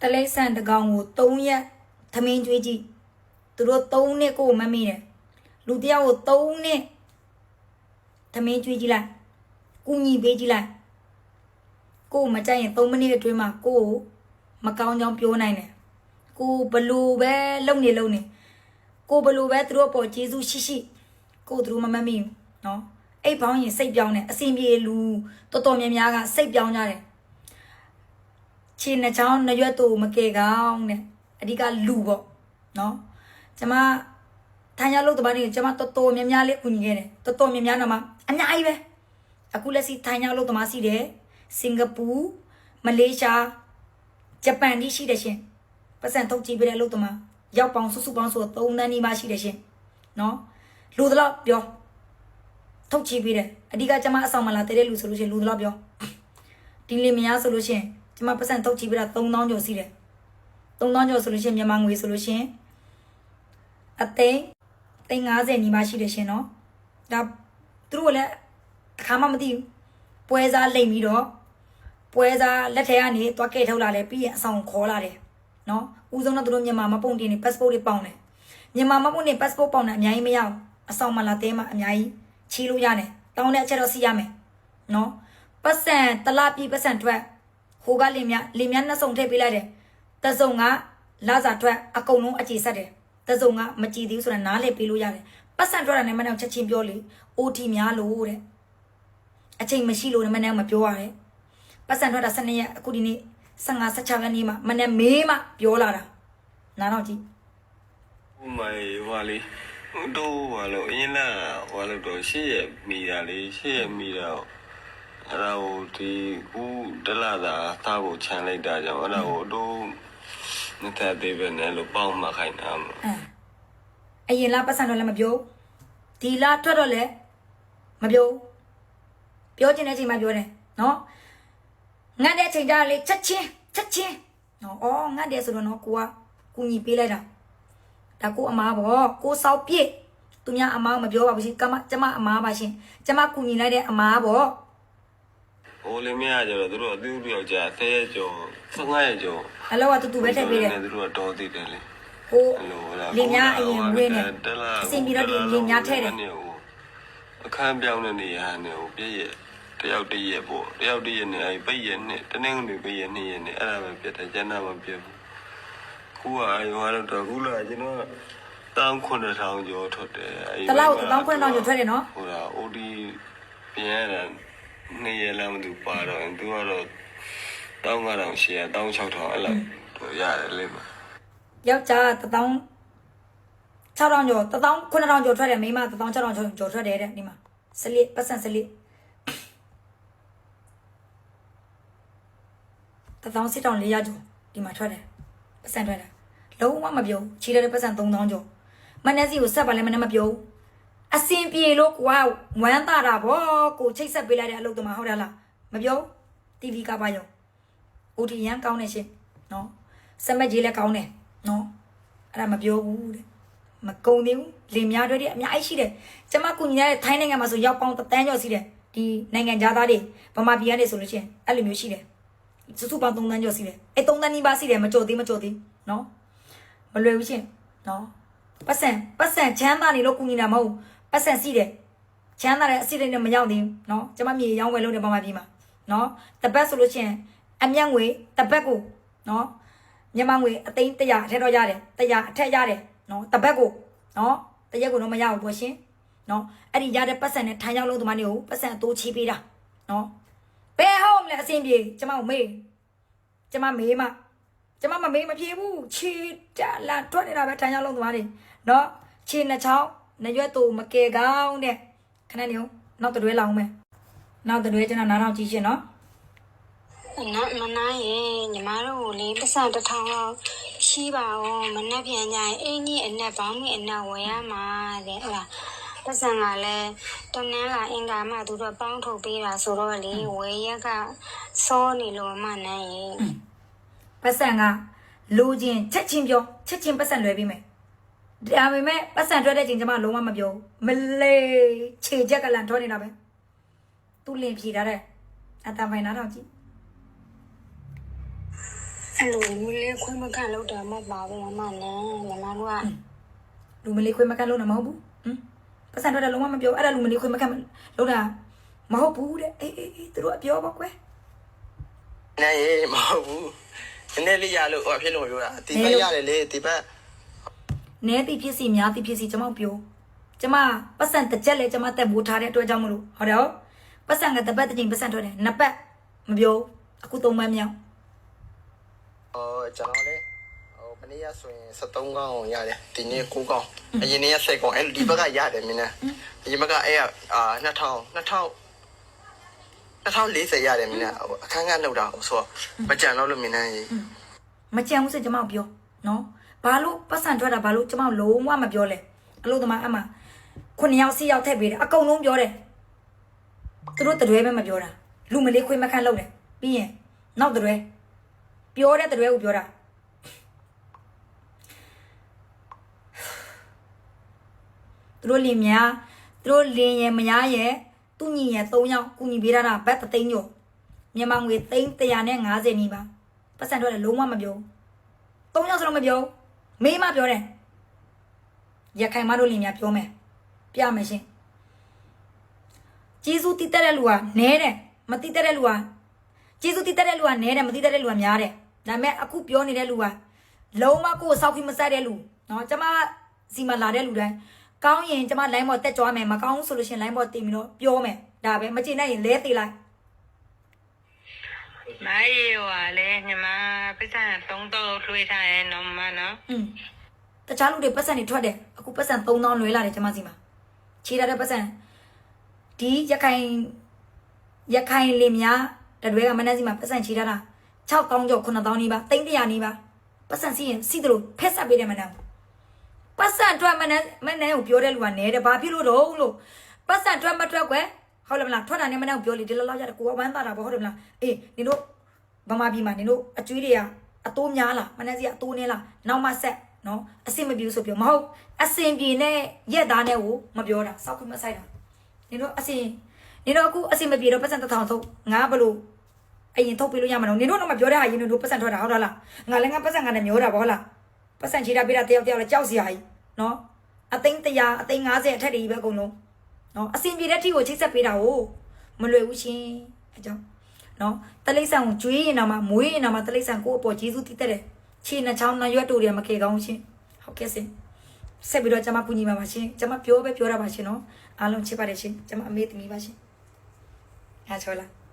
တလိမ့်ဆန်တစ်ကောင်ကို3ရက်သမင်းကျွေးကြည့်သူတို့3နှစ်ကိုမမေ့တယ်လူတစ်ယောက်ကို3နှစ်သမင်းကျွေးကြည့်လိုက်ကူညီပေးကြည့်လိုက်ကိုယ်မကြိုက်ရင်3မိနစ်အတွင်းမှာကိုယ်ကိုမကောင်းကြောင်းပြောနိုင်တယ်ကိုယ်ဘလို့ပဲလုံနေလုံနေကိုယ်ဘလို့ပဲသူတို့အပေါ်ကျေးဇူးရှိရှိကိုယ်သူတို့မမတ်မိဘူးနော်အိတ်ပေါင်းရင်စိတ်ပြောင်းတယ်အစင်ပြေလူတော်တော်များများကစိတ်ပြောင်းကြတယ် ခြေနှစ်ချောင်းနှစ်ရွက်တို့မကဲကောင်းတဲ့အဓိကလူပေါ့နော်ကျမထိုင်ရလို့တပန်းနေကျမတော်တော်များများလေးကူညီခဲ့တယ်တော်တော်များများတော့မှအများကြီးပဲအခုလက်ရှိထိုင်ရလို့တမစီတယ်စင်ကာပူမလေးရှားဂျပန်တိရှိတယ်ရှင်ပတ်စံထုတ်ကြည့်ပြတဲ့လို့တမရောက်ပေါင်းစုစုပေါင်းဆိုတော့3တန်းနီးပါးရှိတယ်ရှင်နော်လူတော့ပြောထုတ်ကြည့်ပြတယ်အဓိကကျမအဆောင်မလာတဲ့လူဆိုလို့ရှိရင်လူတော့ပြောဒီလင်မယားဆိုလို့ရှရင်ကျ မပတ်စံထုတ်ကြည့်ပြတာ3000ကျော်စီးတယ်3000ကျော်ဆိုလို့ရှရင်မြန်မာငွေဆိုလို့ရှရင်အသိန်းသိန်း50နီးပါးရှိတယ်ရှင်နော်ဒါသူတို့ကလည်းတစ်ခါမှမသိဘူးပွဲစားလိမ့်ပြီးတော့ပွဲစားလက်ထဲကနေသွားကဲထုတ်လာတယ်ပြီးရင်အဆောင်ခေါ်လာတယ်နော်ဦးဆုံးတော့သူတို့မြန်မာမပုံတင်နေ passport တွေပေါင်တယ်မြန်မာမပုံနေ passport ပေါင်တယ်အများကြီးမရဘူးအဆောင်မလာတဲမှာအများကြီးချီးလို့ရတယ်တောင်းတဲ့အချက်တော့စီးရမယ်နော်ပတ်စံတလားပြီပတ်စံထွက် ဟိုကလင်မြလင်မြနှစ်စုံထည့်ပေးလိုက်တယ်တစုံကလာစာထွက်အကုန်လုံးအခြေဆက်တယ်တစုံကမကြည်သေးဘူးဆိုတာနားလေပေးလို့ရတယ်ပတ်စံထွက်တာနဲ့မနဲ့ချက်ချင်းပြောလေ OT များလို့တဲ့အချိန်မရှိလို့လည်းမနဲ့မပြောရတယ်ပတ်စံထွက်တာ12ရက်အခုဒီနေ့15 16ရက်နေ့မှမနဲ့မေးမှပြောလာတာနားတော့ကြည့်ဟိုမိုင်ဟွာလေးတို့ဟွာလို့အရင်ကဟွာလို့တော့ရှေ့ရမိတာလေးရှေ့ရမိတာ အဲ့ဒါကိုဒီဦးတလာသာသားဖို့ခြံလိုက်တာကြောင့်အဲ့ဒါကိုတို့နှစ်သက်သေးပဲနဲ့လို့ပေါင်းမှခိုင်းတာမအဲအရင်လားပတ်စံတော့လည်းမပြောဒီလားထွက်တော့လည်းမပြောပြောချင်တဲ့အချိန်မှပြောတယ်နော်ငတ်တဲ့အချိန်ကျတော့လေချက်ချင်းချက်ချင်းနော်အော်ငတ်တယ်ဆိုတော့နော်ကိုကကူညီပေးလိုက်တာဒါကိုအမားပေါ့ကိုစောက်ပြည့်သူများအမားမပြောပါဘူးရှင်ကမကျမအမားပါရှင်ကျမကူညီလိုက်တဲ့အမားပေါ့ ဟိုလေးမရကြတော့တို့အတူတူယောက်ျား10ရက်ကျော်15ရက်ကျော်အလောကတူတူပဲထည့်ပေးတယ်တို့ကတော်သေးတယ်လေဟိုလင်များအရင်ဝင်းနေအစင်ပြီးတော့ဒီလင်များထည့်တယ်အခန်းပြောင်းတဲ့နေရာနဲ့ဟိုပြည့်ရဲ့တယောက်တည်းရဲ့ပေါ့တယောက်တည်းရဲ့နဲ့အဲပိတ်ရဲ့နဲ့တနင်္ဂနွေပိတ်ရဲ့နေ့ရဲ့နဲ့အဲ့ဒါပဲပြတ်တယ်ကျန်တာမပြတ်ဘူးခုကအဲဟိုကတော့ခုလာကျွန်တော်တောင်း9000ကျော်ထွက်တယ်အဲတလောက်တောင်းခွင့်တော့ညထွက်တယ်နော်ဟိုဒါ OD ပြန်ရတာ နေ့ရက်လားမသိဘူးပါတော့သူကတော့တောင်း9000ရှေ့တောင်း6000အဲ့လောက်တော့ရတယ်လေမယောက်ျားတထောင်6000ကျော်တထောင်9000ကျော်ထွက်တယ်မိန်းမတထောင်6000ကျော်ထွက်တယ်တဲ့ဒီမှာစလစ်ပတ်စံစလစ်တထောင်စစ်တောင်400ကျော်ဒီမှာထွက်တယ်ပတ်စံထွက်တယ်လုံးဝမပြုံးချီတဲ့ပတ်စံ3000ကျော်မနက်စီကိုဆက်ပါလဲမနက်မပြုံး အစင်ပြေလို့ကွာဝမ်းသာတာဗောကိုချိတ်ဆက်ပေးလိုက်တဲ့အလုပ်တမဟုတ်တယ်လားမပြုံး TV ကပါရော OT ရန်ကောင်းနေရှင်နော်စက်မက်ကြီးလည်းကောင်းတယ်နော်အဲ့ဒါမပြောဘူးတဲ့မကုံသေးဘူးလင်များတွေတဲ့အများကြီးရှိတယ်ကျမကူညီရတဲ့ထိုင်းနိုင်ငံမှာဆိုရောက်ပေါင်းတစ်တန်းကျော်ရှိတယ်ဒီနိုင်ငံသားတွေဗမာပြည်ကနေဆိုလို့ရှိရင်အဲ့လိုမျိုးရှိတယ်စုစုပေါင်း3တန်းကျော်ရှိတယ်အဲ့3တန်းနီးပါးရှိတယ်မကြိုသေးမကြိုသေးနော်မလွယ်ဘူးရှင်နော်ပတ်စံပတ်စံချမ်းသာနေလို့ကူညီတာမဟုတ်ဘူး ပတ်စံရှိတယ်ချမ်းသာတဲ့အစီအစဉ်နဲ့မရောက်သေးဘူးနော်ကျမမြေရောင်းဝယ်လုပ်တယ်ဗမာပြည်မှာနော်တပတ်ဆိုလို့ရှိရင်အမျက်ငွေတပတ်ကိုနော်မြန်မာငွေအသိန်း100အထက်တော့ရတယ်100အထက်ရတယ်နော်တပတ်ကိုနော်တရက်ကိုတော့မရဘူးပေါ့ရှင်နော်အဲ့ဒီရတဲ့ပတ်စံနဲ့ထိုင်ရောက်လို့ဒီမနေ့ကိုပတ်စံအတိုးချီးပေးတာနော်ဘယ်ဟောမလဲအဆင်ပြေကျမကိုမေးကျမမေးမှကျမမမေးမဖြေဘူးချီတလာထွက်နေတာပဲထိုင်ရောက်လို့ဒီမနေ့နော်ချီနှစ်ချောင်း နှစ်ရွက်တူမကယ်ကောင်းတဲ့ခဏနေဦးနောက်တရွဲလောင်းမယ်နောက်တရွဲကျွန်တော်နားထောင်ကြည့်ရှင်နော်နော်မနာရဲ့ညီမတို့ကိုလေးပတ်စံတစ်ထောင်လောက်ရှိပါဦးမနှက်ပြန်ကြရင်အင်းကြီးအနက်ပေါင်းမိအနက်ဝယ်ရမှာတဲ့ဟဲ့လားပတ်စံကလည်းတနန်းလာအင်္ဂါမှသူတို့ပေါင်းထုတ်ပေးတာဆိုတော့လေဝယ်ရက်ကစောနေလို့မနဲ့ရဲ့ပတ်စံကလိုချင်ချက်ချင်းပြောချက်ချင်းပတ်စံလွယ်ပြီးမယ် ဒါပေမဲ့ပတ်စံထွက်တဲ့ချိန်ကျမလုံးဝမပြောဘူးမလေးခြေချက်ကလန်ထွက်နေတာပဲသူလင်ဖြေထားတဲ့အတန်ဖိုင်နားထောင်ကြည့်အဲ့လိုလူလေးခွင့်မခံလို့တာမဟုတ်ပါဘူးမမနဲ့ညီမတို့ကလူမလေးခွေးမကန်လို့နမဟုတ်ဘူးဟမ်ပတ်စံထွက်တာလုံးဝမပြောအဲ့ဒါလူမလေးခွေးမကန်လို့တာမဟုတ်ဘူးတဲ့အေးအေးအေးသူတို့အပြောပါကွယ်နိုင်ရေမဟုတ်ဘူးနည်းနည်းလေးရလို့ဟိုဖြစ်လို့မပြောတာဒီဘက်ရတယ်လေဒီဘက် နည်းသည့်ဖြစ်စီများသည့်ဖြစ်စီကျမပြိုကျမပတ်စံတစ်ချက်လဲကျမတက်ဖို့ထားတဲ့အတွက်ကြောင့်မလို့ဟုတ်တယ်ဟုတ်ပတ်စံကတစ်ပတ်တစ်ချိန်ပတ်စံထွက်တယ်နှစ်ပတ်မပြိုအခုသုံးပတ်မြောက်ဟောကျွန်တော်လည်းမနေ့ကဆိုရင်73ကောင်းရတယ်ဒီနေ့9ကောင်းအရင်နေ့က10ကောင်းအဲ့ဒီဘက်ကရတယ်မင်းနဲ့အရင်ဘက်ကအဲ့အာ2000 2000 2040ရတယ်မင်းနဲ့အခန်းကလောက်တာဆိုတော့မကြံတော့လို့မင်းနဲ့မကြံဘူးဆိုကျွန်မပြောနော် ဘာလို့ပတ်စံထွက်တာဘာလို့ကျမလုံးဝမပြောလဲအလို့သမားအမခုနှစ်ယောက်စီယောက်ထည့်ပေးတယ်အကုန်လုံးပြောတယ်သူတို့တရွဲပဲမပြောတာလူမလေးခွေးမခန့်လုပ်တယ်ပြီးရင်နောက်တရွဲပြောတဲ့တရွဲကိုပြောတာသူတို့လင်များသူတို့လင်ရယ်မယားရယ်သူညီရယ်၃ယောက်ကူညီပေးတာဘတ်တသိန်းကျော်မြန်မာငွေသိန်း150နီးပါပတ်စံထွက်တယ်လုံးဝမပြောဘူး၃ယောက်စလုံးမပြောဘူး မိမပြောတယ်ရခိုင်မတို့လင်များပြောမယ်ပြမယ်ရှင်ကျေးဇူးတည်တတ်တဲ့လူကနဲတယ်မတည်တတ်တဲ့လူကကျေးဇူးတည်တတ်တဲ့လူကနဲတယ်မတည်တတ်တဲ့လူကများတယ်ဒါပေမဲ့အခုပြောနေတဲ့လူကလုံးဝကိုယ်စောက်ပြီးမဆက်တဲ့လူနော်ကျမစီမလာတဲ့လူတိုင်းကောင်းရင်ကျမလိုင်းပေါ်တက်ကြွမယ်မကောင်းဆိုလို့ရှင်လိုင်းပေါ်တင်ပြီးတော့ပြောမယ်ဒါပဲမကျေနပ်ရင်လဲသေးလိုက်မရေဝါလဲညီမ ပတ်စံ3တော့လွှေးထားရဲ့နော်မနော်อืมတခြားလူတွေပတ်စံတွေထွက်တယ်အခုပတ်စံ3000လွှဲလာတယ်ကျမစီမှာခြေထားတဲ့ပတ်စံဒီရခိုင်ရခိုင်လင်များတရွဲကမနက်စီမှာပတ်စံခြေထားတာ6000ကျော်9000နီးပါ300နီးပါပတ်စံစီရင်စီတယ်လို့ဖက်ဆက်ပေးတယ်မနက်ပတ်စံထွက်မနက်မနက်ကိုပြောတဲ့လူကနေတယ်ဘာဖြစ်လို့တော့လို့ပတ်စံထွက်မထွက်ကွယ်ဟုတ်လားမလားထွက်တာနဲ့မနက်ကိုပြောလေဒီလောက်လောက်ရတယ်ကိုကဝမ်းသာတာပေါ့ဟုတ်တယ်မလားအေးနင်တို့ ဗမာပြည်မှာနင်တို့အကျွေးတွေကအတိုးများလားမနက်စီကအတိုးနေလားနောက်မှဆက်နော်အဆင်မပြေဘူးဆိုပြောမဟုတ်အဆင်ပြေနဲ့ရက်သားနဲ့ကိုမပြောတာစောက်ခွင့်မဆိုင်တာနင်တို့အဆင်နင်တို့အခုအဆင်မပြေတော့ပတ်စံတစ်ထောင်ထုတ်ငါဘလို့အရင်ထုတ်ပေးလို့ရမှာနော်နင်တို့တော့မပြောတဲ့ဟာရင်နင်တို့ပတ်စံထွက်တာဟုတ်လားငါလည်းငါပတ်စံငါနဲ့မျိုးတာပေါ့ဟုတ်လားပတ်စံချေတာပေးတာတယောက်တယောက်လည်းကြောက်စရာကြီးနော်အသိန်း100အသိန်း50အထက်တွေကြီးပဲအကုန်လုံးနော်အဆင်ပြေတဲ့ထိကိုချိတ်ဆက်ပေးတာကိုမလွယ်ဘူးရှင်အကြောင်း နော်တလိမ့်ဆန်ကိုကျွေးရင်တော့မှမွေးရင်တော့မှတလိမ့်ဆန်ကိုယ့်အပေါ်ဂျေစုတည်တဲ့တယ်ခြေနှချောင်းနှရွက်တူတွေမခေကောင်းရှင်ဟုတ်ကဲ့စင်ဆက်ပြီးတော့ကျွန်မကူညီပါပါရှင်ကျွန်မပြောပဲပြောတာပါရှင်နော်အားလုံးချစ်ပါတယ်ရှင်ကျွန်မအမေသမီးပါရှင်အားချောလား